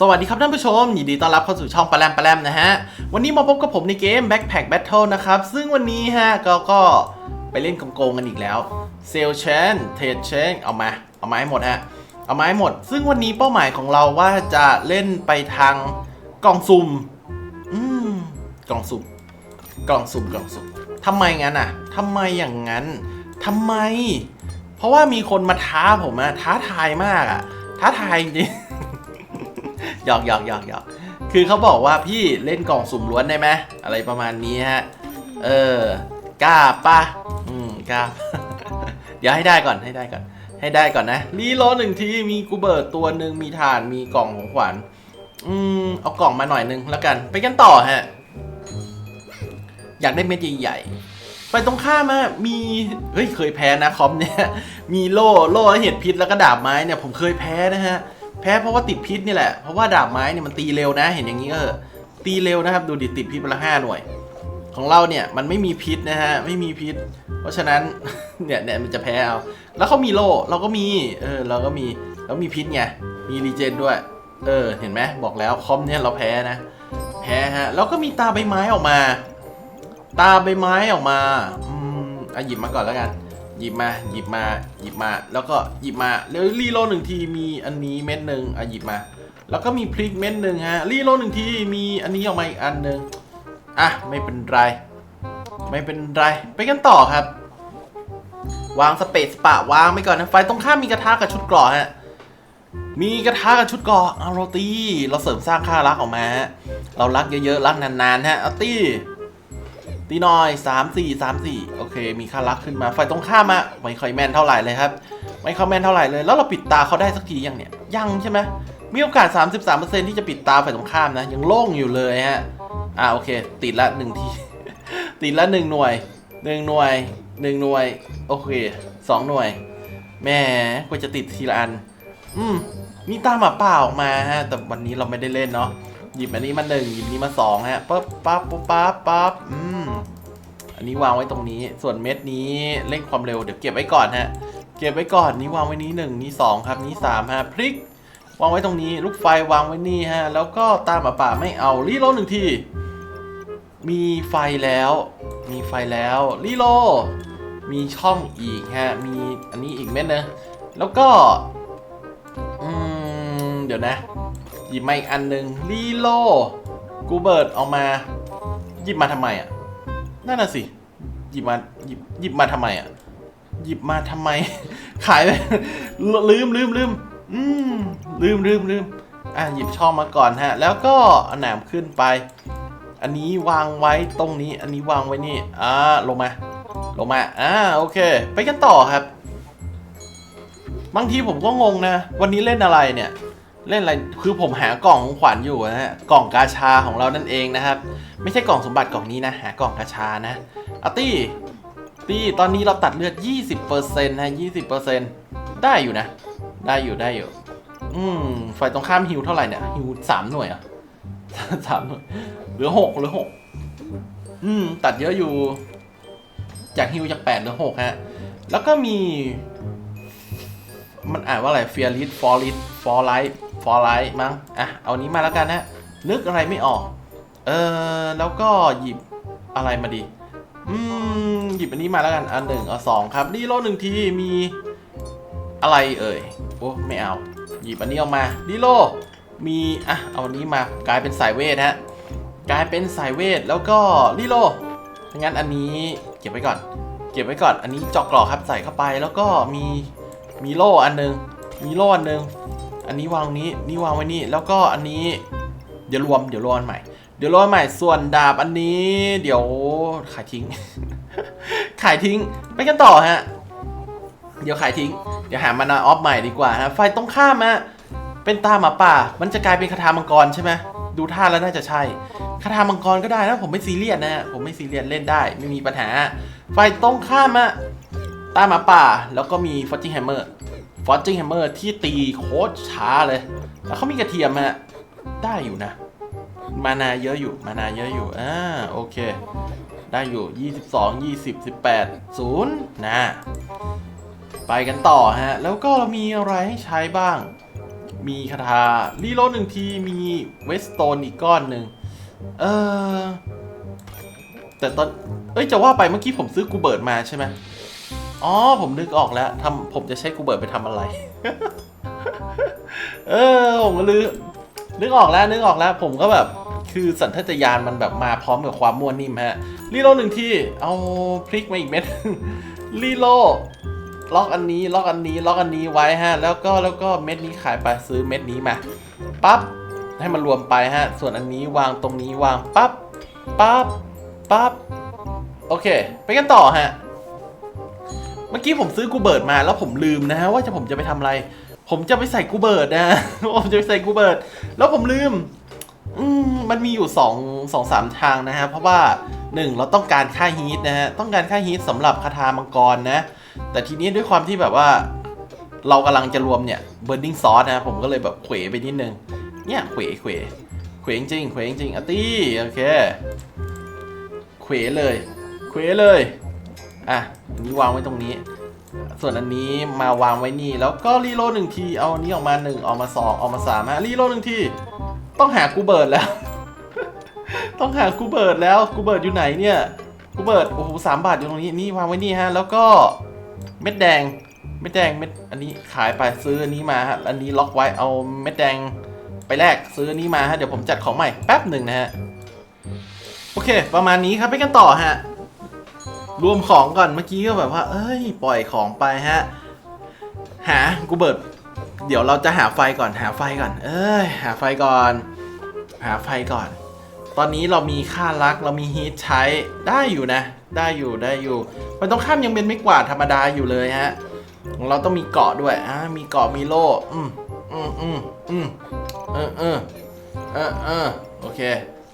สวัสดีครับท่านผู้ชม ยินดีต้อนรับเข้าสู่ช่องปลาแรมปลาแรมนะฮะ วันนี้มาพบกับผมในเกม Backpack Battle นะครับ ซึ่งวันนี้ฮะก็ก็ไปเล่นโกงๆกันอีกแล้วเซลเชนเทดเชนเอามา เอามาให้หมดฮะ เอามาให้หมด ซึ่งวันนี้เป้าหมายของเราว่าจะเล่นไปทางกล่องสุ่มอืมกล่องสุ่มกล่องสุ่มกล่องสุ่มทำไมงั้นอะทำไมอย่างนั้นทำไม เพราะว่ามีคนมาท้าผมอะท้าทายมากอะท้าทายจริง หยอกหยอกหยอกหยอกคือเขาบอกว่าพี่เล่นกล่องสุ่มล้วนได้ไหมอะไรประมาณนี้ฮะ เออกล้าปะอืมกล้า เดี๋ยวให้ได้ก่อนให้ได้ก่อน ให้ได้ก่อนนะรีโหลดหนึ่งทีมีกูเบิร์ตตัวหนึ่งมีฐานมีกล่องของขวัญอืมเอากล่องมาหน่อยหนึงแล้วกัน ไปกันต่อฮะ อยากได้เม็ดใหญ่ๆไปตรงข้ามอะมีเฮ้ยเคยแพ้นะคอมเนี่ย มีโล่โล่เห็ดพิษแล้วก็ดาบไม้เนี่ยผมเคยแพ้นะฮะแพ้เพราะว่าติดพิษนี่แหละ เพราะว่าดาบไม้เนี่ยมันตีเร็วนะ เห็นอย่างนี้ก็ตีเร็วนะครับ ดูดิติดพิษไปละห้าหน่วย ของเราเนี่ยมันไม่มีพิษนะฮะ ไม่มีพิษ เพราะฉะนั้นเนี่ยเนี่ยมันจะแพ้เอา แล้วเขามีโล่เราก็มี เออเราก็มีแล้วมีพิษไง มีรีเจนด้วย เออ เห็นไหมบอกแล้วคอมเนี่ยเราแพ้นะ แพ้ฮะ แล้วก็มีตาใบไม้ออกมา ตาใบไม้ออกมา อืมอะหยิบมาก่อนแล้วกัน หยิบมาหยิบมาหยิบมาแล้วก็หยิบมาแล้วรีโลหนึ่งทีมีอันนี้เม็ดหนึ่งอะหยิบมา แล้วก็มีพริกเม็ดหนึ่งฮะรีโลหนึ่งทีมีอันนี้ออกมาอีกอันหนึ่งอะไม่เป็นไร ไม่เป็นไรไปกันต่อครับ วางสเปซปะวางไปก่อนนะไฟตรงข้ามมีกระทะกับชุดกราะฮะมีกระทะกับชุดเกราะเอาเรตีเราเสริมสร้างค่ารักออกมาฮะเรารักเยอะๆรักนานๆฮะเอาตี้ ตีน่อยสามสี่สามสี่โอเค มีค่ารักขึ้นมาฝ่ายตรงข้ามอะไม่ค่อยแม่นเท่าไหร่เลยครับ ไม่ค่อยแม่นเท่าไหร่เลย แล้วเราปิดตาเขาได้สักทียังเนี่ย ยังใช่ไหมมีโอกาส 33%ที่จะปิดตาฝ่ายตรงข้ามนะ ยังโล่งอยู่เลยฮะ อ่าโอเค ติดละหนึ่งที ติดละหนึ่งหน่วยหนึ่งหน่วยหนึ่งหน่วย โอเคสองหน่วยแหม่กว่าจะติดทีละอัน อืมมีตาหมาป่าออกมาฮะ แต่วันนี้เราไม่ได้เล่นเนาะ หยิบอันนี้มาหนึ่งหยิบนี้มาสองฮะปั๊บปั๊บปุ๊บปั๊บปั๊บอืมอันนี้วางไว้ตรงนี้ ส่วนเม็ดนี้เร่งความเร็วเดี๋ยวเก็บไว้ก่อนฮะ เก็บไว้ก่อนนี้วางไว้นี้หนึ่งนี้สองครับนี้สามฮะพลิก วางไว้ตรงนี้ ลูกไฟวางไว้นี่ฮะ แล้วก็ตามป่าไม่เอารีโหลหนึ่งที มีไฟแล้ว มีไฟแล้วรีโหลมีช่องอีกฮะ มีอันนี้อีกเม็ดนึงแล้วก็ อืม เดี๋ยวนะ หยิบมาอีกอันหนึ่งรีโลกูเบิร์ตเอามา หยิบมาทำไมอะนั่นน่ะสิ หยิบมาหยิบหยิบมาทำไมอะหยิบมาทำไม ขายไปลืมลืมลืมอืมลืมลืมลืมอะหยิบช่องมาก่อนฮะ แล้วก็หนามขึ้นไป อันนี้วางไว้ตรงนี้ อันนี้วางไว้นี่อ่าลงมา ลงมาอ่าโอเค ไปกันต่อครับ บางทีผมก็งงนะ วันนี้เล่นอะไรเนี่ย เล่นอะไร คือผมหากล่องของขวัญอยู่นะฮะ กล่องกาชาของเรานั่นเองนะครับ ไม่ใช่กล่องสมบัติกล่องนี้นะ หากล่องกาชานะอาตี้ตี้ตอนนี้เราตัดเลือด 20%นะ20%ได้อยู่นะ ได้อยู่ได้อยู่ อืมฝ่ายตรงข้ามฮิวเท่าไหร่เนี่ย ฮิวสามหน่วยอะสามหน่วยเหลือหกเหลือหกอืม ตัดเยอะอยู่ จากฮิวจากแปดเหลือหกฮะ แล้วก็มี มันอ่านว่าอะไรเฟียริสฟอริสฟอร์ไลท์ fearless forless forlight forlight มั้งอะเอานี้มาแล้วกันนะนึกอะไรไม่ออก เออแล้วก็หยิบอะไรมาดี อืม หยิบอันนี้มาแล้วกัน อันหนึ่งเอาสองครับดีโลหนึ่งทีมีอะไรเอ่ย โอ้ไม่เอา หยิบอันนี้ออกมาดีโล มีอะเอาอันนี้มากลายเป็นสายเวทฮะ กลายเป็นสายเวทแล้วก็ดีโลงั้นอันนี้เก็บไว้ก่อน เก็บไว้ก่อน อันนี้จอกกรอกครับใส่เข้าไปแล้วก็มีมีโล่อันหนึง มีโล่อันหนึง อันนี้วางนี้นี่วางไว้นี่แล้วก็อันนี้ เดี๋ยวรวมเดี๋ยวรวมอันใหม่ เดี๋ยวรวมอันใหม่ส่วนดาบอันนี้ เดี๋ยวขายทิ้ง ขายทิ้งไปกันต่อฮะ เดี๋ยวขายทิ้ง เดี๋ยวหามานาออฟใหม่ดีกว่าฮะไฟตรงข้ามฮะเป็นตาหมาป่า มันจะกลายเป็นคาถามังกรใช่ไหมดูท่าแล้วน่าจะใช่คาถามังกรก็ได้นะผมไม่ซีเรียสนะฮะผมไม่ซีเรียสเล่นได้ ไม่มีปัญหา ไฟตรงข้ามฮะตาหมาป่า แล้วก็มีฟอร์จิงแฮมเมอร์ ฟอร์จิงแฮมเมอร์ที่ตีโคตรช้าเลย แล้วเขามีกระเทียมฮะได้อยู่นะ มานาเยอะอยู่ มานาเยอะอยู่ อ่า โอเค ได้อยู่ 22 20 18 0 นะ ไปกันต่อฮะ แล้วก็เรามีอะไรให้ใช้บ้าง มีคาถารีโลดหนึ่งที มีเวสโตนอีกก้อนหนึ่ง เออแต่ตอน เอ้ย จะว่าไปเมื่อกี้ผมซื้อกูเบิร์ดมาใช่ไหม อ๋อ ผมนึกออกแล้วทำผมจะใช้กูเบิร์ดไปทำอะไร เออ ผมก็ลืมนึกออกแล้ว นึกออกแล้ว ผมก็แบบ คือสัญชาตญาณมันแบบมาพร้อมกับความม่วนนิ่มฮะ รีโลหนึ่งที่ เอาพริกมาอีกเม็ด รีโลล็อกอันนี้ ล็อกอันนี้ ล็อกอันนี้ไว้ฮะ แล้วก็ แล้วก็เม็ดนี้ขายไปซื้อเม็ดนี้มา ปั๊บ ให้มันรวมไปฮะ ส่วนอันนี้วางตรงนี้วาง ปั๊บ ปั๊บ ปั๊บ โอเค ไปกันต่อฮะ มื่อกี้ผมซื้อกูเบิร์ดมาแล้วผมลืมนะฮะว่าจะผมจะไปทำอะไร ผมจะไปใส่กูเบิร์ดนะผมจะไปใส่กูเบิร์ดแล้วผมลืมอมมันมีอยู่สองสองสามทางนะฮะ เพราะว่าหนึ่งเราต้องการค่าฮีทนะฮะ ต้องการค่าฮีทสำหรับคาถามังกรนะ แต่ทีนี้ด้วยความที่แบบว่า เรากำลังจะรวมเนี่ยเบิร์ดดิ้งซอสนะผมก็เลยแบบเขวไปนิดนึง เนี่ยเขวเขวเขวจริงเขวจริงอะตี้โอเคเขวเลยเขวเลย อะอันนี้วางไว้ตรงนี้ ส่วนอันนี้มาวางไว้นี่ แล้วก็รีโหลหนึ่งที เอาอันนี้ออกมาหนึ่งออกมาสองออกมาสามฮะรีโหลหนึ่งที ต้องหากูเบิร์ดแล้ว ต้องหากูเบิร์ดแล้วกูเบิร์ดอยู่ไหนเนี่ยกูเบิร์ดโอ้โหสามบาทอยู่ตรงนี้นี่วางไว้นี่ฮะ แล้วก็เม็ดแดงเม็ดแดงเม็ดอันนี้ขายไปซื้ออันนี้มาฮะอันนี้ล็อกไว้เอาเม็ดแดงไปแลกซื้อนี้มาฮะเดี๋ยวผมจัดของใหม่แป๊บหนึ่งนะฮะ โอเค ประมาณนี้ครับไปกันต่อฮะ รวมของก่อนเมื่อกี้ก็แบบว่า เอ้ย ปล่อยของไปฮะ หา กูเบิร์ดเดี๋ยวเราจะหาไฟก่อน หาไฟก่อน เอ้ย หาไฟก่อน หาไฟก่อน ตอนนี้เรามีค่ารัก เรามีฮีทใช้ ได้อยู่นะ ได้อยู่ ได้อยู่ มันต้องข้ามยังเป็นไม่กวาดธรรมดาอยู่เลยฮะ เราต้องมีเกาะด้วย อ่า มีเกาะ มีโล่ อืมอืมอืมอืมเออเออเออเออโอเค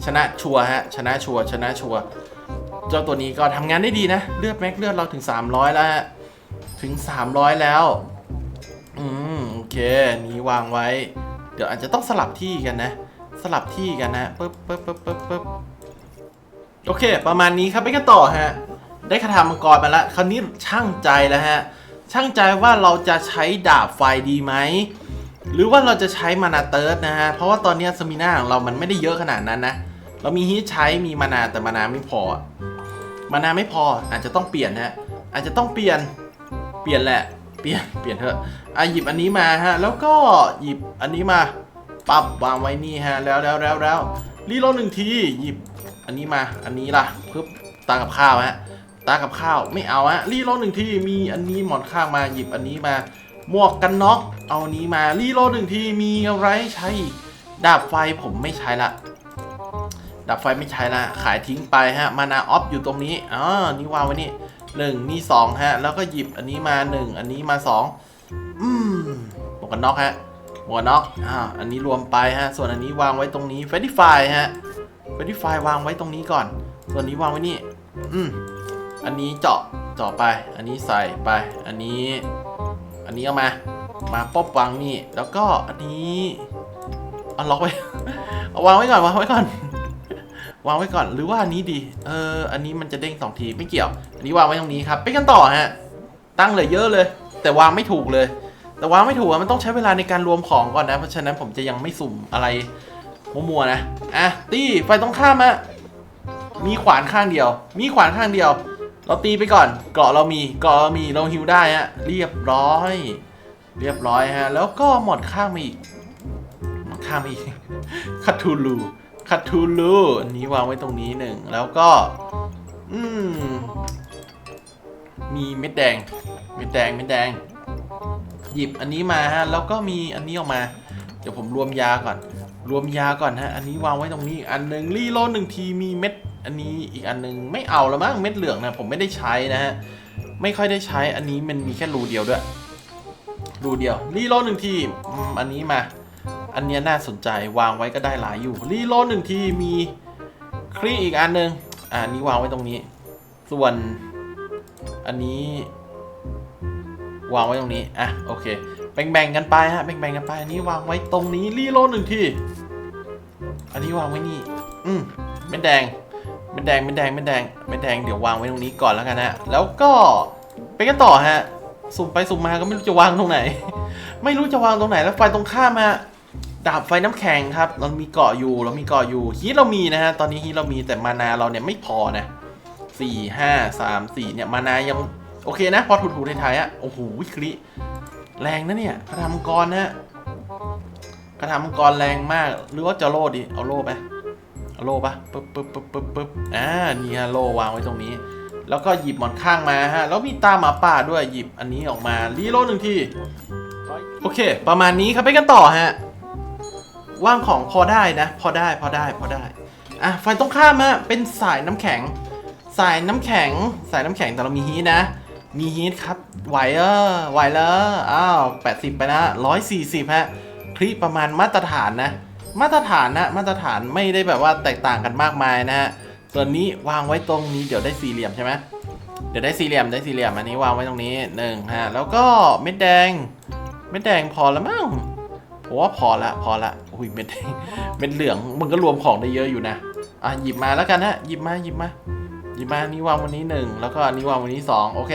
ชนะชัวฮะ ชนะชัวชนะชัว เจ้าตัวนี้ก็ทำงานได้ดีนะ เลือดแม็กเลือดเราถึง 300 แล้ว ถึง 300 แล้ว อืม โอเค นี้วางไว้ เดี๋ยวอาจจะต้องสลับที่กันนะ สลับที่กันนะปึ๊บปึ๊บปึ๊บปึ๊บปึ๊บโอเค ประมาณนี้ครับไปกันต่อฮะ ได้คาถามังกรมาแล้วคราวนี้ช่างใจแล้วฮะ ช่างใจว่าเราจะใช้ดาบไฟดีไหมหรือว่าเราจะใช้มานาเติร์ดนะฮะ เพราะว่าตอนนี้สมิน่าของเรามันไม่ได้เยอะขนาดนั้นนะ เรามีฮีทใช้มีมานาแต่มานาไม่พอ มานาไม่พออาจจะต้องเปลี่ยนฮะอาจจะต้องเปลี่ยนเปลี่ยนแหละ เปลี่ยนเปลี่ยนเถอะอะหยิบอันนี้มาฮะแล้วก็หยิบอันนี้มาปับวางไว้นี่ฮะแล้วแล้วแล้วแล้วรีโหลดหนึ่งทีหยิบอันนี้มาอันนี้ล่ะปึ๊บตากับข้าวฮะตากับข้าวไม่เอาฮะรีโหลดหนึ่งทีมีอันนี้หมอนข้างมาหยิบอันนี้มาหมวกกันน็อกเอาอันนี้มารีโหลดหนึ่งทีมีอะไรใช้ดาบไฟผมไม่ใช้ละ ดับไฟไม่ใช้ละขายทิ้งไปฮะ มานาออฟอยู่ตรงนี้อ๋อนี่วางไว้นี่หนึ่งนี่สองฮะ แล้วก็หยิบอันนี้มาหนึ่งอันนี้มาสองอืมหมวกกันน็อกฮะหมวกกันน็อกอ่าอันนี้รวมไปฮะ ส่วนอันนี้วางไว้ตรงนี้เฟรดี้ไฟฮะเฟรดี้ไฟวางไว้ตรงนี้ก่อน ส่วนนี้วางไว้นี่ อืมอันนี้เจาะเจาะไป อันนี้ใส่ไป อันนี้ อันนี้เอามา มาป๊อบวางนี่ แล้วก็อันนี้เอาล็อกไว้ เอาวางไว้ก่อนวางไว้ก่อน วางไว้ก่อนหรือว่าอันนี้ดี เออ อันนี้มันจะเด้งสองทีไม่เกี่ยว อันนี้วางไว้ตรงนี้ครับ ไปกันต่อฮะ ตั้งเลยเยอะเลย แต่วางไม่ถูกเลย แต่วางไม่ถูกอะมันต้องใช้เวลาในการรวมของก่อนนะ เพราะฉะนั้นผมจะยังไม่สุ่มอะไรมัวๆนะ อะ ตีไฟตรงข้ามอะมีขวานข้างเดียว มีขวานข้างเดียว เราตีไปก่อน เกาะเรามี เกาะเรามี เราฮิวได้ฮะ เรียบร้อย เรียบร้อยฮะ แล้วก็หมดข้างมาอีก หมดข้างมาอีกคาทูลู คาทูลูอันนี้วางไว้ตรงนี้หนึ่ง แล้วก็ อืม มีเม็ดแดง เม็ดแดง เม็ดแดง หยิบอันนี้มาฮะ แล้วก็มีอันนี้ออกมา เดี๋ยวผมรวมยาก่อน รวมยาก่อนฮะ อันนี้วางไว้ตรงนี้ อันหนึ่งรีโลหนึ่งทีมีเม็ด อันนี้อีกอันหนึ่งไม่เอาแล้วมั้ง เม็ดเหลืองนะผมไม่ได้ใช้นะฮะ ไม่ค่อยได้ใช้ อันนี้มันมีแค่รูเดียวด้วย รูเดียว รีโลหนึ่งทีอันนี้มา อันเนี้ยน่าสนใจวางไว้ก็ได้หลายอยู่ รีโลดหนึ่งทีมีคลีอีกอันหนึ่งอ่าอันนี้วางไว้ตรงนี้ ส่วนอันนี้ วางไว้ตรงนี้อะโอเค แบ่งๆกันไปฮะแบ่งๆกันไปอันนี้วางไว้ตรงนี้รีโลดหนึ่งทีอันนี้วางไว้นี่ อืมไม่แดงไม่แดงไม่แดงไม่แดงไม่แดงเดี๋ยววางไว้ตรงนี้ก่อนแล้วกันฮะแล้วก็ไปกันต่อฮะสุ่มไปสุ่มมาก็ไม่รู้จะวางตรงไหน ไม่รู้จะวางตรงไหนแล้วไฟตรงข้ามมา ดาบไฟน้ำแข็งครับ เรามีเกาะอยู่เรามีเกาะอยู่ฮีเรามีนะฮะตอนนี้ฮีเรามีแต่มานาเราเนี่ยไม่พอนะสี่ห้าสามสี่เนี่ยมานายังโอเคนะ พอถูๆไทยๆอะโอ้โหวิคริแรงนะเนี่ยกระทำมังกรนะฮะกระทำมังกรแรงมาก หรือว่าจะโล่ดีเอาโล่ไหมเอาโล่ปะปึ๊บปึ๊บปึ๊บปึ๊บปึ๊บอ่านี่ฮะโลวางไว้ตรงนี้ แล้วก็หยิบหมอนข้างมาฮะแล้วมีตาหมาป่าด้วยหยิบอันนี้ออกมารีโลดหนึ่งทีโอเค ประมาณนี้ครับไปกันต่อฮะ ว่างของพอได้นะ พอได้พอได้พอได้อะไฟตรงข้ามฮะเป็นสายน้ำแข็ง สายน้ำแข็ง สายน้ำแข็งแต่เรามีฮีทนะ มีฮีทครับไหวเออไหวแล้วอ้าว80ไปนะ140ฮะคลิปประมาณมาตรฐานนะ มาตรฐานนะมาตรฐานไม่ได้แบบว่าแตกต่างกันมากมายนะฮะส่วนนี้วางไว้ตรงนี้เดี๋ยวได้สี่เหลี่ยมใช่ไหมเดี๋ยวได้สี่เหลี่ยมได้สี่เหลี่ยมอันนี้วางไว้ตรงนี้หนึ่งฮะแล้วก็เม็ดแดง เม็ดแดงพอแล้วมั้ง ผมว่าพอละพอละอุ้ยเม็ดเม็ดเหลืองมันก็รวมของได้เยอะอยู่นะอะหยิบมาแล้วกันนะหยิบมาหยิบมาหยิบมานนี้วางวันนี้หนึ่งแล้วก็อันนี้วางวันนี้สองโอเค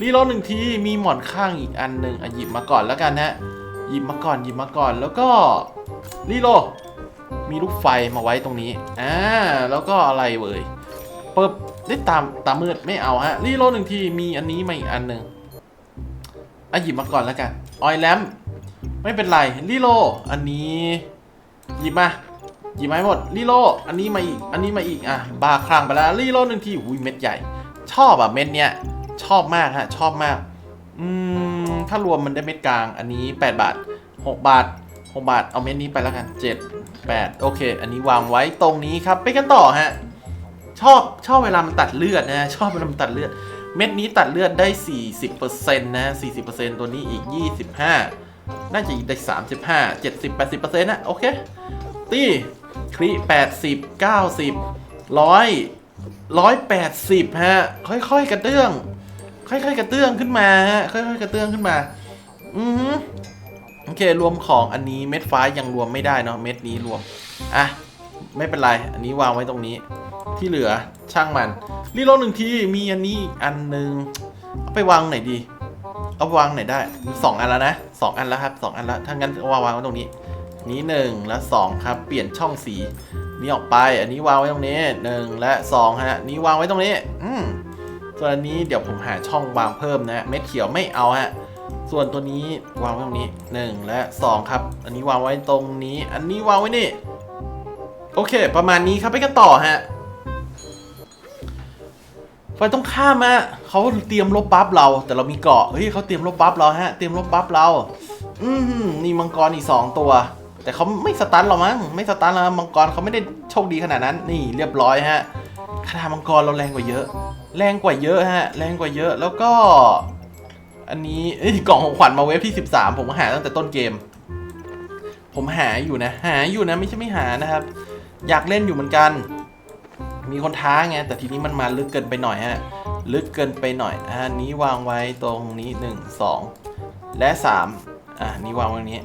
รีโหลดหนึ่งทีมีหมอนข้างอีกอันหนึ่งอะหยิบมาก่อนแล้วกันนะหยิบมาก่อนหยิบมาก่อนแล้วก็รีโหลดมีลูกไฟมาไว้ตรงนี้อ่าแล้วก็อะไรเว้ยปึ๊บได้ตามตามมืดไม่เอาฮะรีโหลดหนึ่งทีมีอันนี้มาอีกอันหนึ่งอะหยิบมาก่อนแล้วกันออยแลม ไม่เป็นไรรีโล อันนี้หยิบมาหยิบมาให้หมดรีโล อันนี้มาอีก อันนี้มาอีกอะบาคลังไปแล้วรีโลหนึ่งทีอุ้ยเม็ดใหญ่ ชอบอะเม็ดเนี้ยชอบมากฮะชอบมากอืมถ้ารวมมันได้เม็ดกลาง อันนี้ 8 บาท 6 บาท 6 บาทเอาเม็ดนี้ไปแล้วกัน 7 8 โอเค อันนี้วางไว้ตรงนี้ครับ ไปกันต่อฮะชอบชอบเวลามันตัดเลือดนะชอบเวลามันตัดเลือด เม็ดนี้ตัดเลือดได้ 40%นะ40%ตัวนี้อีก 25 น่าจะอีกได้35 70 80%นต์นะโอเค ตีครี80 90 100 180ฮะ ค่อยๆ กระเตื้อง ค่อยๆ กระเตื้องขึ้นมาฮะ ค่อยๆ กระเตื้องขึ้นมา อือฮึโอเค รวมของอันนี้เม็ดฟ้ายังรวมไม่ได้เนาะ เม็ดนี้รวม อะ ไม่เป็นไร อันนี้วางไว้ตรงนี้ ที่เหลือช่างมัน รีโหลดหนึ่งที มีอันนี้อันหนึ่งเอาไปวางไหนดี เอาวางไหนได้มีสองอันแล้วนะสองอันแล้วครับสองอันแล้วถ้างั้นวางไว้ตรงนี้ นี้หนึ่งและสองครับ เปลี่ยนช่องสีนี้ออกไป อันนี้วางไว้ตรงนี้หนึ่งและสองฮะ นี้วางไว้ตรงนี้ อืมส่วนอันนี้เดี๋ยวผมหาช่องวางเพิ่มนะ เม็ดเขียวไม่เอาฮะ ส่วนตัวนี้วางไว้ตรงนี้หนึ่งและสองครับ อันนี้วางไว้ตรงนี้ อันนี้วางไว้นี่ โอเค ประมาณนี้ครับไปกันต่อฮะ ไฟต้องข้ามฮะเขาเตรียมลบบัฟเรา แต่เรามีเกาะเฮ้ยเขาเตรียมลบบัฟเราฮะเตรียมลบบัฟเรา อืมนี่มังกรอีกสองตัว แต่เขาไม่สตันเรามั้งไม่สตันเรามังกรเขาไม่ได้โชคดีขนาดนั้น นี่เรียบร้อยฮะคาถามังกรเราแรงกว่าเยอะ แรงกว่าเยอะฮะ แรงกว่าเยอะแล้วก็ อันนี้เอ้กล่องของขวัญมาเวฟที่ 13 ผมหาตั้งแต่ต้นเกม ผมหาอยู่นะ หาอยู่นะไม่ใช่ไม่หานะครับ อยากเล่นอยู่เหมือนกัน มีคนท้าไงแต่ทีนี้มันมาลึกเกินไปหน่อยฮะลึกเกินไปหน่อยอ่านี้วางไว้ตรงนี้ 1 2 และ 3 อ่านี้วางไว้ตรงนี้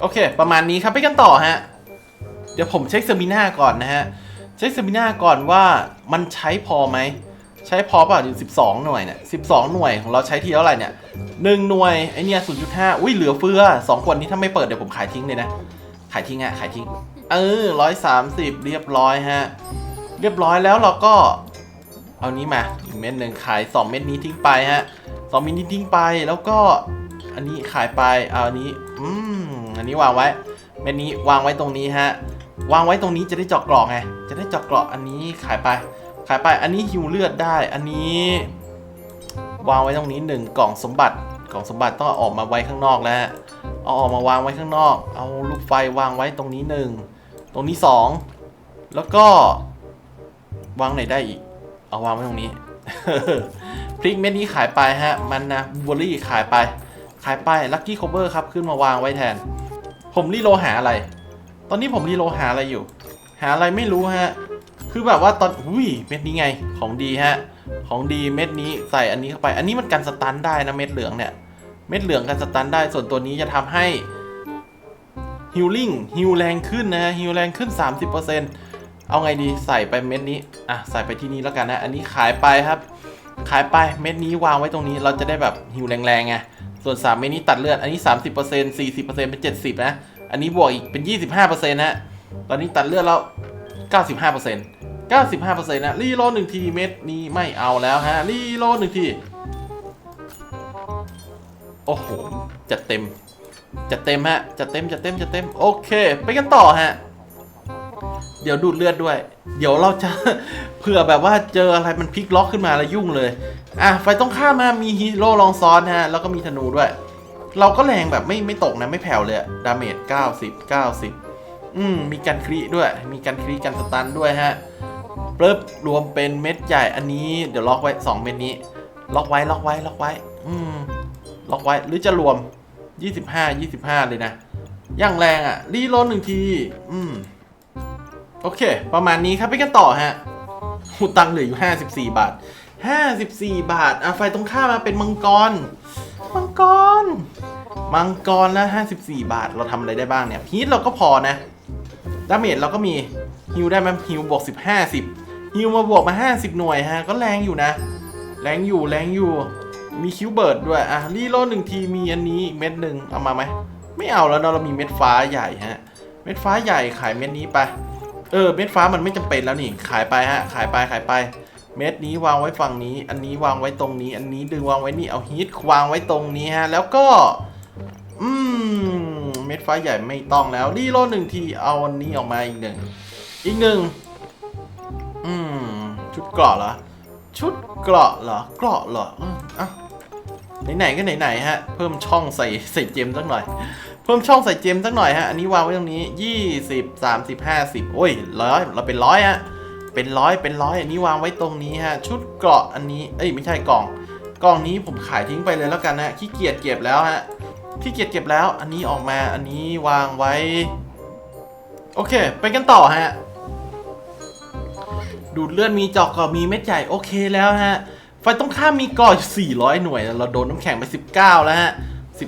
โอเค ประมาณนี้ครับไปกันต่อฮะ เดี๋ยวผมเช็คเซมิน่าก่อนนะฮะ เช็คเซมิน่าก่อนว่ามันใช้พอไหม ใช้พอเปล่าอยู่ 12 หน่วยเนี่ย 12 หน่วยของเราใช้ทีเท่าไหร่เนี่ย 1 หน่วยไอเนี่ย 0.5 อุ้ยเหลือเฟือ2ขวดนี้ถ้าไม่เปิดเดี๋ยวผมขายทิ้งเลยนะ ขายทิ้งอะขายทิ้ง เออร้อยสามสิบเรียบร้อยฮะ เรียบร้อยแล้วเราก็เอานี้มาอีกเม็ดหนึ่งขาย 2 เม็ดนี้ทิ้งไปฮะสองเม็ดนี้ทิ้งไปแล้วก็อันนี้ขายไปเอาอันนี้อืมอันนี้วางไว้ เม็ดนี้วางไว้ตรงนี้ฮะวางไว้ตรงนี้จะได้เจาะกราะไงจะได้เจาะกราะอันนี้ขายไป ขายไปอันนี้หิวเลือดได้ อันนี้ วางไว้ตรงนี้หนึ่งกล่องสมบัติกล่องสมบัติต้องออกมาไว้ข้างนอกแล้ว เอาออกมาวางไว้ข้างนอก เอาลูกไฟวางไว้ตรงนี้หนึ่งตรงนี้สองแล้วก็ วางไหนได้อีก เอาวางไว้ตรงนี้ พริกเม็ดนี้ขายไปฮะ มันนะบูเบอรี่ขายไป ขายไปลัคกี้โคเบอร์ครับ ขึ้นมาวางไว้แทน ผมรีโลหาอะไร ตอนนี้ผมรีโลหาอะไรอยู่ หาอะไรไม่รู้ฮะ คือแบบว่าตอนอุ้ยเม็ดนี้ไง ของดีฮะ ของดีเม็ดนี้ใส่อันนี้เข้าไป อันนี้มันกันสตันได้นะเม็ดเหลืองเนี่ย เม็ดเหลืองกันสตันได้ ส่วนตัวนี้จะทำให้ฮิลลิ่งฮิลแรงขึ้นนะฮะฮิลแรงขึ้น 30% เอาไงดีใส่ไปเม็ดนี้อะใส่ไปที่นี่แล้วกันนะ อันนี้ขายไปครับ ขายไปเม็ดนี้วางไว้ตรงนี้เราจะได้แบบฮิลแรงๆไงส่วน 3 เม็ดนี้ตัดเลือดอันนี้ 30% 40%เป็น 70 นะ อันนี้บวกอีกเป็น 25%ฮะตอนนี้ตัดเลือดแล้ว 95% 95%นะรีโลหนึ่งทีเม็ดนี้ไม่เอาแล้วฮะรีโลหนึ่งทีโอ้โหจัดเต็มจัดเต็มฮะจัดเต็มจัดเต็มจัดเต็มโอเค ไปกันต่อฮะ เดี๋ยวดูดเลือดด้วย เดี๋ยวเราจะ เผื่อแบบว่าเจออะไรมันพลิกล็อกขึ้นมาแล้วยุ่งเลย อะไฟต้องข้ามมามีฮีโร่ลองซ้อนฮะ แล้วก็มีธนูด้วย เราก็แรงแบบไม่ไม่ตกนะไม่แผ่วเลยดาเมจ90 90 อืมมีการครีด้วย มีการครีกันสตันด้วยฮะปึ๊บรวมเป็นเม็ดใหญ่อันนี้เดี๋ยวล็อกไว้ 2 เม็ดนี้ ล็อกไว้ล็อกไว้ล็อกไว้ อืมล็อกไว้หรือจะรวม 25 25 เลยนะ อย่างแรงอะ่ะรีโหลดหนึ่งที อืม โอเค ประมาณนี้ครับไปกันต่อฮะหูตังค์เหลืออยู่ 54 บาท 54 บาทอะไฟตรงข้ามมาเป็นมังกร มังกร มังกรแล้ว54 บาท เราทำอะไรได้บ้างเนี่ยฮีทเราก็พอนะ ดาเมจเราก็มีฮิวได้ไหมฮิวบวก 10 50ฮิวมาบวกมา 50 หน่วยฮะ ก็แรงอยู่นะ แรงอยู่แรงอยู่ มีคิวเบิร์ดด้วย อะ รีโหลดหนึ่งทีมีอันนี้อีกเม็ดหนึ่งเอามาไหม ไม่เอาแล้วเนอะเรามีเม็ดฟ้าใหญ่ฮะ เม็ดฟ้าใหญ่ขายเม็ดนี้ไป เออเม็ดฟ้ามันไม่จำเป็นแล้วนี่ ขายไปฮะ ขายไปขายไป เม็ดนี้วางไว้ฝั่งนี้ อันนี้วางไว้ตรงนี้ อันนี้ดึงวางไว้นี่ เอาฮีทวางไว้ตรงนี้ฮะ แล้วก็ อืม เม็ดฟ้าใหญ่ไม่ต้องแล้วรีโลหนึ่งที เอาอันนี้ออกมาอีกหนึ่ง อีกหนึ่ง อืม ชุดเกราะเหรอ ชุดเกราะเหรอ เกราะเหรออะไหนๆก็ไหนๆฮะ เพิ่มช่องใส่ใส่เจมสักหน่อย เพิ่มช่องใส่เจมสักหน่อยฮะ อันนี้วางไว้ตรงนี้ยี่สิบสามสิบห้าสิบโอ้ยร้อยเราเป็นร้อยฮะ เป็นร้อยเป็นร้อยอันนี้วางไว้ตรงนี้ฮะ ชุดเกราะอันนี้ เอ้ยไม่ใช่กล่อง กล่องนี้ผมขายทิ้งไปเลยแล้วกันนะขี้เกียจเก็บแล้วฮะ ขี้เกียจเก็บแล้ว อันนี้ออกมา อันนี้วางไว้ โอเค ไปกันต่อฮะ ดูดเลือดมีจอกก็มีเม็ดใหญ่โอเคแล้วฮะ ไฟต้องข้ามมีก่อ400 หน่วย เราโดนน้ำแข็งไป 19 แล้วฮะ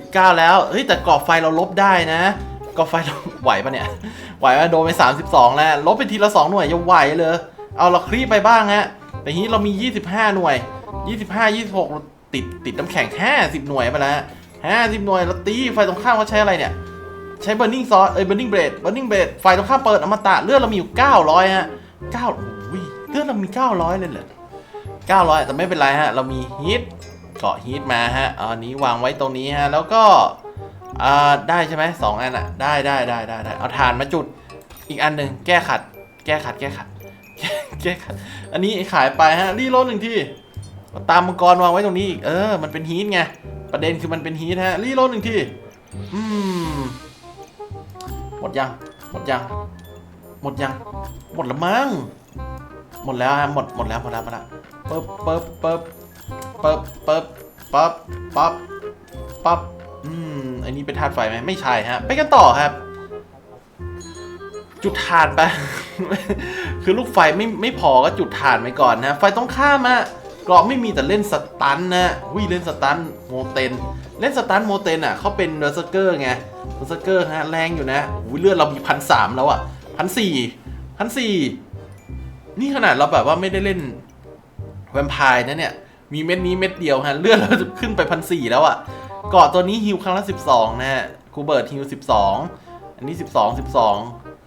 19 แล้ว เฮ้ยแต่ก่อบไฟเราลบได้นะก่อบไฟเราไหวปะเนี่ย ไหวปะโดนไป 32 แล้ว ลบไปทีละ 2 หน่วยยังไหวเลย เอาเราคลี่ไปบ้างฮะ แต่ทีนี้เรามี 25 หน่วย 25 26เราติดติดน้ำแข็ง 50 หน่วยไปแล้วฮะ50 หน่วยเราตีไฟตรงข้ามเขาใช้อะไรเนี่ย ใช้ burning sauce เอ้ย burning blade burning blade ไฟตรงข้ามเปิดอมตะเลือดเรามีอยู่ 900 ฮะ9อุ้ยเลือดเรามี 900 เลยเหรอ900 แต่ไม่เป็นไรฮะ เรามีฮีท เกาะฮีทมาฮะอาอันนี้วางไว้ตรงนี้ฮะ แล้วก็อ่าได้ใช่ไหมสองอันอะได้ได้ได้ได้ได้เอาถ่านมาจุดอีกอันหนึ่งแก้ขัด แก้ขัดแก้ขัด แก้ขัด อันนี้ขายไปฮะรีโหลดหนึ่งที่ตามมังกรวางไว้ตรงนี้อีกเออมันเป็นฮีทไงประเด็นคือมันเป็นฮีทฮะรีโหลดหนึ่งที่อืมหมดยังหมดยัง หมดยัง หมดละมั้งหมดแล้วฮะหมดหมดแล้วหมดแล้วหมดแล้วปึ๊บปึ๊บปึ๊บ ปึ๊บปึ๊บปั๊บปั๊บปั๊บอืมอันนี้เป็นธาตุไฟไหมไม่ใช่ฮะ ไปกันต่อครับ จุดถ่านไป คือลูกไฟไม่ไม่พอก็จุดถ่านไปก่อนนะไฟต้องข้ามอะกรอบไม่มีแต่เล่นสตันนะวิเล่นสตันโมเตน เล่นสตันโมเตนอะเขาเป็นเรสเกอร์ไงเรสเกอร์ฮะแรงอยู่นะวิเลือดเรามีพันสามแล้วอะพันสี่พันสี่นี่ขนาดเราแบบว่าไม่ได้เล่นแวมไพร์นะเนี่ย มีเม็ดนี้เม็ดเดียวฮะ เลือดเราจะขึ้นไปพันสี่แล้วอะเกาะตัวนี้ฮิวครั้งละสิบสองนะฮะคูเบิร์ตฮิวสิบสองอันนี้สิบสองสิบสอง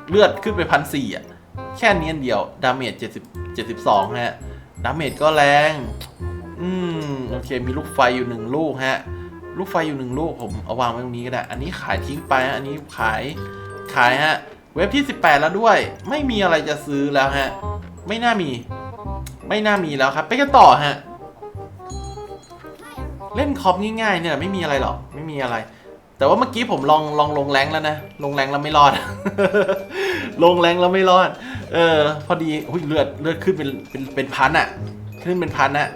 เลือดขึ้นไปพันสี่อะ แค่นี้อันเดียว ดาเมจเจ็ดสิบเจ็ดสิบสองฮะ ดาเมจก็แรง อืม โอเค มีลูกไฟอยู่หนึ่งลูกฮะ ลูกไฟอยู่หนึ่งลูกผมเอาวางไว้ตรงนี้ก็ได้ อันนี้ขายทิ้งไปอันนี้ขาย ขายฮะ เว็บที่ 18 แล้วด้วย ไม่มีอะไรจะซื้อแล้วฮะ ไม่น่ามี ไม่น่ามีแล้วครับ ไปกันต่อฮะ เล่นคอมง่ายๆเนี่ยไม่มีอะไรหรอกไม่มีอะไร แต่ว่าเมื่อกี้ผมลองลองลงแรงแล้วนะลงแรงแล้วไม่รอด ลงแรงแล้วไม่รอด เออ พอดีอุ้ยเลือดเลือดขึ้นเป็นเป็นเป็นพันอะขึ้นเป็นพันอะ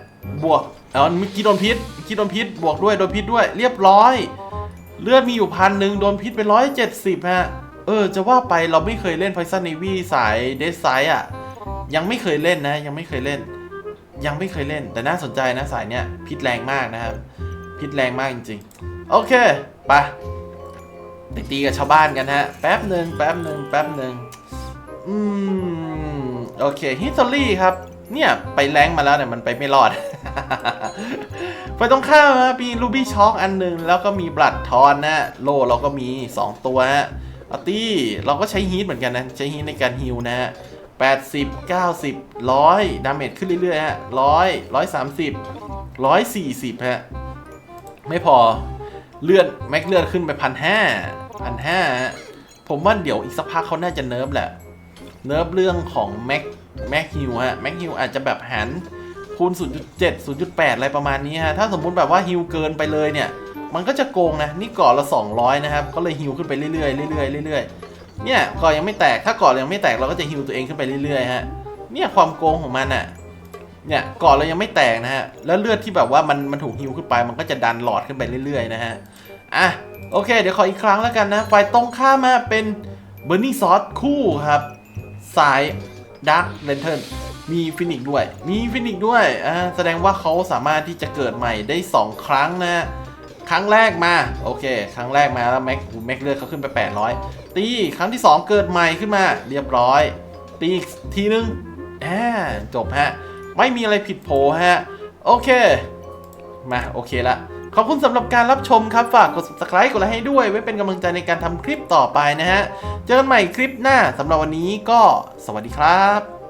บวกเอาเมื่อกี้โดนพิษเมื่อกี้โดนพิษบวกด้วยโดนพิษด้วย เรียบร้อย เลือดมีอยู่พันหนึ่งโดนพิษไปร้อยเจ็ดสิบฮะเออ จะว่าไปเราไม่เคยเล่น Poison Navy สายเดซไซอะยังไม่เคยเล่นนะ ยังไม่เคยเล่น ยังไม่เคยเล่น แต่น่าสนใจนะสายเนี้ยพิษแรงมากนะครับ พิษแรงมากจริงๆ โอเคไปไปตีกับชาวบ้านกันฮะ แป๊บหนึ่งแป๊บหนึ่งแป๊บหนึ่งอืม โอเคฮิสตอรี่ครับ เนี่ย ไปแรงมาแล้วเนี่ย มันไปไม่รอด ไปตรงข้ามฮะมีลูบี้ช็อคอันหนึ่งแล้วก็มีบลัดทอนนะ โลเราก็มี 2 ตัวฮะอตี้เราก็ใช้ฮีทเหมือนกันนะ ใช้ฮีทในการฮิลนะฮะ 80 90 100 ดาเมจขึ้นเรื่อยๆฮะ100 130 140 ฮะ ไม่พอเลือดแม็กเลือดขึ้นไปพันห้าพันห้าผมว่าเดี๋ยวอีกสักพักเขาน่าจะเนิร์ฟแหละ เนิร์ฟเรื่องของแม็กแม็กฮิวฮะแม็กฮิวอาจจะแบบหันคูณ 0.7 0.8 อะไรประมาณนี้ฮะ ถ้าสมมุติแบบว่าฮิวเกินไปเลยเนี่ย มันก็จะโกงนะ นี่ก่อนละ 200 นะครับ ก็เลยฮิวขึ้นไปเรื่อยๆเรื่อยๆเรื่อยๆ เนี่ยก่อยังไม่แตกถ้าก่อนยังไม่แตกเราก็จะฮิวตัวเองขึ้นไปเรื่อยๆฮะเนี่ยความโกงของมันอะเนี่ยก่อนเรายังไม่แตกนะฮะแล้วเลือดที่แบบว่ามันมันถูกฮิวขึ้นไป มันก็จะดันหลอดขึ้นไปเรื่อยๆนะฮะอะโอเค เดี๋ยวขออีกครั้งแล้วกันนะฝ่ายตรงข้ามมาเป็นเบอร์นี่ซอสคู่ครับสายดักเลนเทิร์นมีฟินิกด้วย มีฟินิกด้วยอ่าแสดงว่าเขาสามารถที่จะเกิดใหม่ได้ 2 ครั้งนะ ครั้งแรกมาโอเค ครั้งแรกมาแล้วแม็กแม็กเลือดเขาขึ้นไป 800 ตีครั้งที่ 2 เกิดใหม่ขึ้นมาเรียบร้อย ตีอีกทีนึงอ่าจบฮะ ไม่มีอะไรผิดโผฮะ โอเค มาโอเคละขอบคุณสำหรับการรับชมครับ ฝากกด subscribe กดไลค์ให้ด้วย ไว้เป็นกำลังใจในการทำคลิปต่อไปนะฮะ เจอกันใหม่คลิปหน้าสำหรับวันนี้ก็สวัสดีครับ